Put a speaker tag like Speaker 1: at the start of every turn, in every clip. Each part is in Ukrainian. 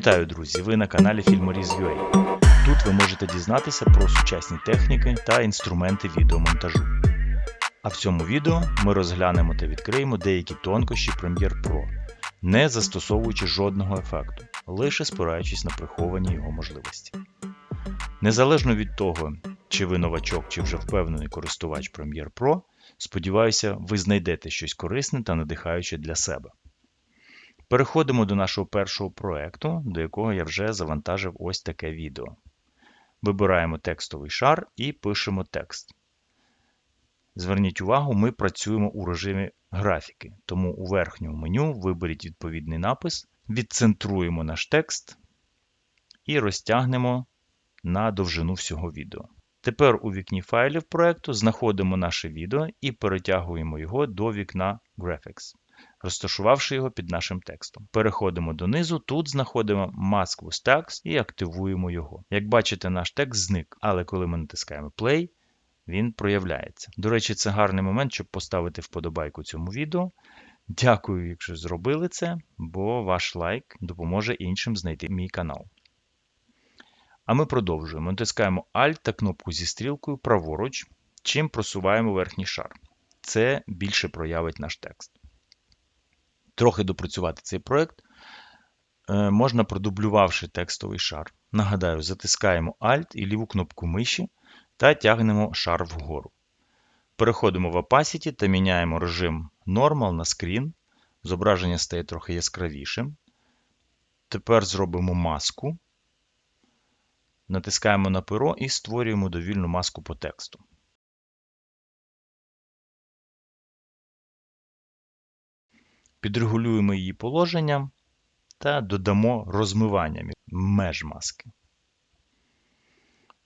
Speaker 1: Вітаю, друзі! Ви на каналі Filmoriz.ua. Тут ви можете дізнатися про сучасні техніки та інструменти відеомонтажу. А в цьому відео ми розглянемо та відкриємо деякі тонкощі Premiere Pro, не застосовуючи жодного ефекту, лише спираючись на приховані його можливості. Незалежно від того, чи ви новачок, чи вже впевнений користувач Premiere Pro, сподіваюся, ви знайдете щось корисне та надихаюче для себе. Переходимо до нашого першого проекту, до якого я вже завантажив ось таке відео. Вибираємо текстовий шар і пишемо текст. Зверніть увагу, ми працюємо у режимі графіки, тому у верхньому меню виберіть відповідний напис, відцентруємо наш текст і розтягнемо на довжину всього відео. Тепер у вікні файлів проекту знаходимо наше відео і перетягуємо його до вікна Graphics розташувавши його під нашим текстом. Переходимо донизу, тут знаходимо Mask with Text і активуємо його. Як бачите, наш текст зник, але коли ми натискаємо Play, він проявляється. До речі, це гарний момент, щоб поставити вподобайку цьому відео. Дякую, якщо зробили це, бо ваш лайк допоможе іншим знайти мій канал. А ми продовжуємо. Натискаємо Alt та кнопку зі стрілкою праворуч, чим просуваємо верхній шар. Це більше проявить наш текст трохи допрацювати цей проект, е, можна продублювавши текстовий шар. Нагадаю, затискаємо Alt і ліву кнопку миші та тягнемо шар вгору. Переходимо в Opacity та міняємо режим Normal на Screen. Зображення стає трохи яскравішим. Тепер зробимо маску. Натискаємо на перо і створюємо довільну маску по тексту. Підрегулюємо її положення та додамо розмивання меж маски.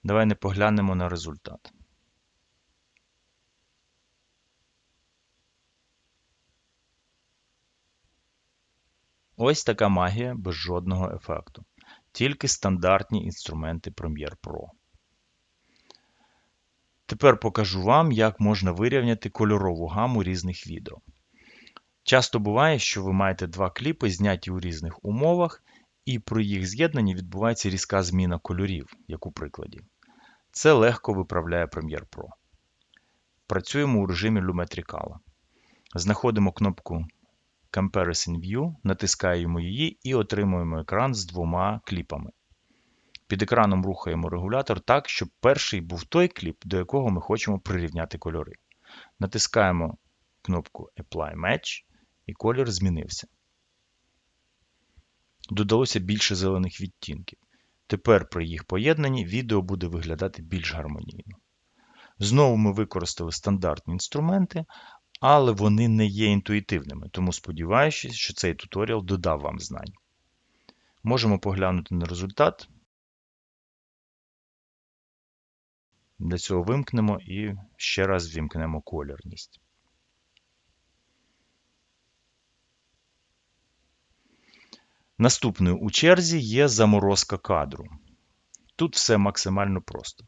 Speaker 1: Давай не поглянемо на результат. Ось така магія без жодного ефекту. Тільки стандартні інструменти Premiere Pro. Тепер покажу вам, як можна вирівняти кольорову гаму різних відео. Часто буває, що ви маєте два кліпи, зняті у різних умовах, і при їх з'єднанні відбувається різка зміна кольорів, як у прикладі. Це легко виправляє Premiere Pro. Працюємо у режимі Lumetrical. Знаходимо кнопку Comparison View, натискаємо її і отримуємо екран з двома кліпами. Під екраном рухаємо регулятор так, щоб перший був той кліп, до якого ми хочемо прирівняти кольори. Натискаємо кнопку Apply Match і колір змінився. Додалося більше зелених відтінків. Тепер при їх поєднанні відео буде виглядати більш гармонійно. Знову ми використали стандартні інструменти, але вони не є інтуїтивними, тому сподіваюся, що цей туторіал додав вам знань. Можемо поглянути на результат. Для цього вимкнемо і ще раз вімкнемо колірність. Наступною у черзі є заморозка кадру. Тут все максимально просто.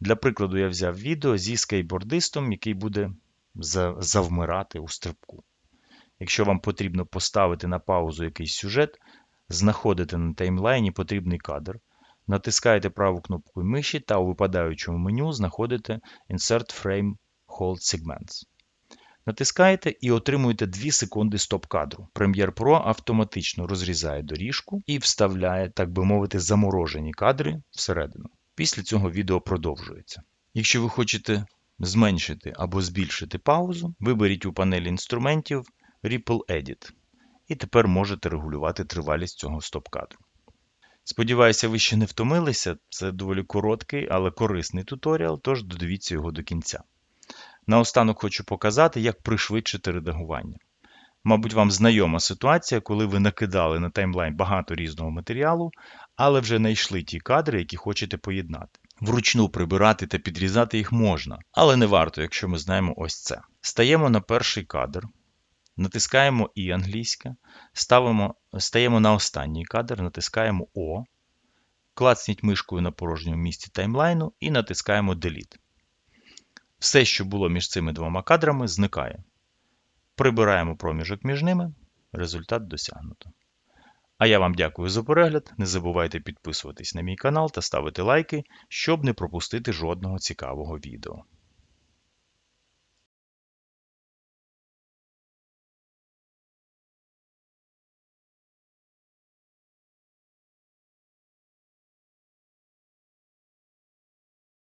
Speaker 1: Для прикладу, я взяв відео зі скейтбордистом, який буде завмирати у стрибку. Якщо вам потрібно поставити на паузу якийсь сюжет, знаходите на таймлайні потрібний кадр, натискаєте праву кнопку миші та у випадаючому меню знаходите Insert Frame Hold Segments. Натискаєте і отримуєте 2 секунди стоп-кадру. Premiere Pro автоматично розрізає доріжку і вставляє, так би мовити, заморожені кадри всередину. Після цього відео продовжується. Якщо ви хочете зменшити або збільшити паузу, виберіть у панелі інструментів Ripple Edit. І тепер можете регулювати тривалість цього стоп-кадру. Сподіваюся, ви ще не втомилися. Це доволі короткий, але корисний туторіал, тож додивіться його до кінця. Наостанок хочу показати, як пришвидшити редагування. Мабуть, вам знайома ситуація, коли ви накидали на таймлайн багато різного матеріалу, але вже знайшли ті кадри, які хочете поєднати. Вручну прибирати та підрізати їх можна, але не варто, якщо ми знаємо ось це. Стаємо на перший кадр, натискаємо І англійська, ставимо, стаємо на останній кадр, натискаємо О, клацніть мишкою на порожньому місці таймлайну і натискаємо Delete. Все, що було між цими двома кадрами, зникає. Прибираємо проміжок між ними, результат досягнуто. А я вам дякую за перегляд. Не забувайте підписуватись на мій канал та ставити лайки, щоб не пропустити жодного цікавого відео.